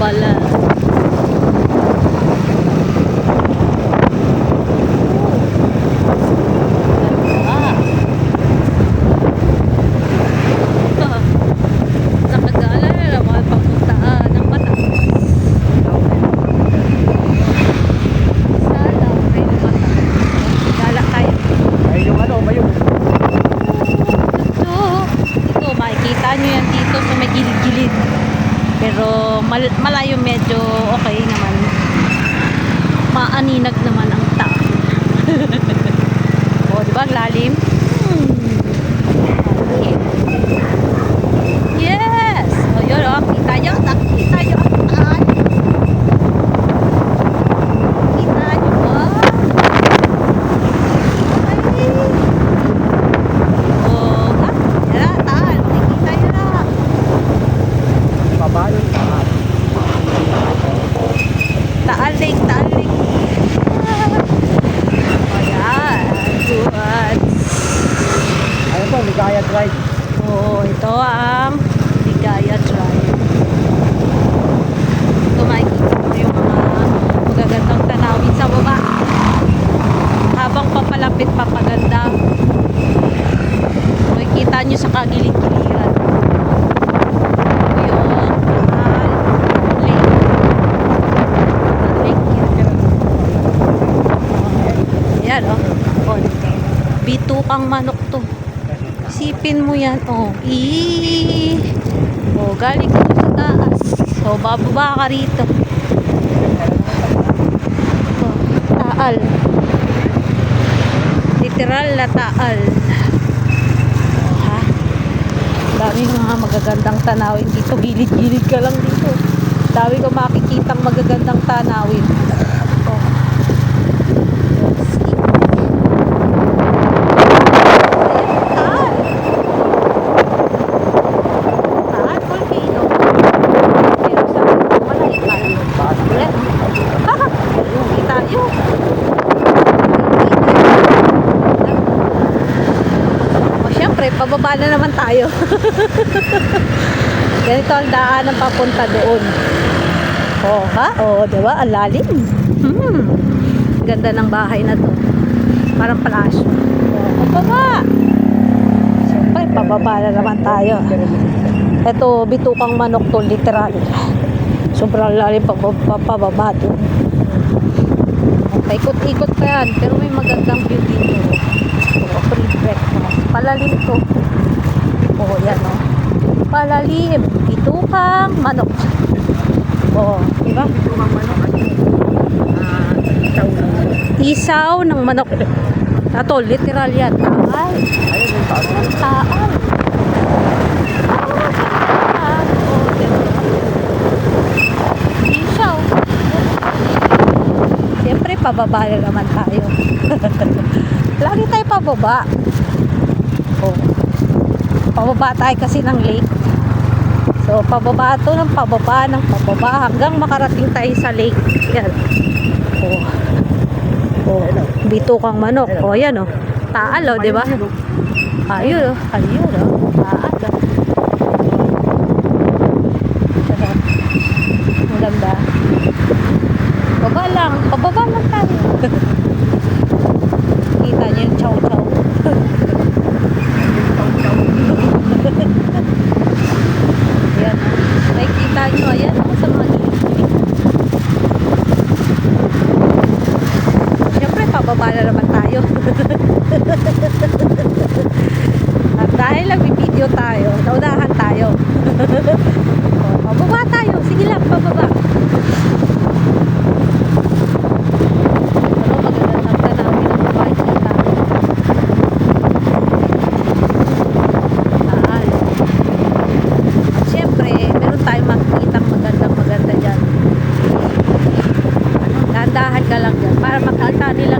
pala. Makikita nyo yan dito sa may gilid-gilid. Pero mal- malayo medyo okay naman. Maaninag naman ang tao. o, di ba? Ang Lalim. Hmm. Lalim. Yes! O, yun o. Kita nyo? Nakita nyo? Ay. Kita nyo ba? Ay. Oh, ha? Yan na, taal. Nakikita nyo na. babae. Taal lake, taal lake. Ayan. Good. Ano to, Ligaya Drive. Oo, ito ang Ligaya Drive. Ito makikita mga magagandang tanawin sa baba. Habang papalapit papaganda. Makikita nyo sa kagilid-giliran. Ito yung Taal Lake. Taal Lake yan. Yan, oh. Oh, bitukang manok to. Isipin mo yan, oh. I Oh, galing ka sa taas. So, bababa ka rito. Oh, taal. Literal na taal. Oh, ha? Dami mga magagandang tanawin dito. Gilid-gilid ka lang dito. Dami ka makikitang magagandang tanawin. Oh. See? Taal. Taal volcano. Pero sa malaikan. Ulit. Ha? Kita nyo. O pababa na naman tayo. Ganito ang daan ng papunta doon. Oh, ha? Oh, 'di ba? Ang lalim. Hmm. Ganda ng bahay na 'to. Parang palasyo. Oh, pababa. Siyempre, pababa na naman tayo. Ito, bitukang manok to, literal. Sobrang lalim pababa, pababa doon. Paikot-ikot pa yan, pero may magandang view dito. Oh, free breakfast. Palalim to. Oh, yan oh. Palalim. Bitukang manok. Oh, di ba? Ah, ikaw na. Isaw ng manok. Ito, literal yan. Taal. Ayun yung. Taal. Taal. Isaw. Siyempre, pababa na naman tayo. Lagi tayo pababa. Oh. Pababa tayo kasi ng lake. So, pababa to ng pababa ng pababa hanggang makarating tayo sa lake. Yan. Oh. Oh, bitukang manok. Oh, yan oh. Taal oh, di ba? Ayun oh. Ayun oh. Taal. Maganda. Baba lang. Pababa lang tayo. bumaba na naman tayo. At dahil nagbibideo tayo, naunahan tayo. o, baba tayo. Sige lang, pababa. Ano, dahan ka lang dyan para makalta nila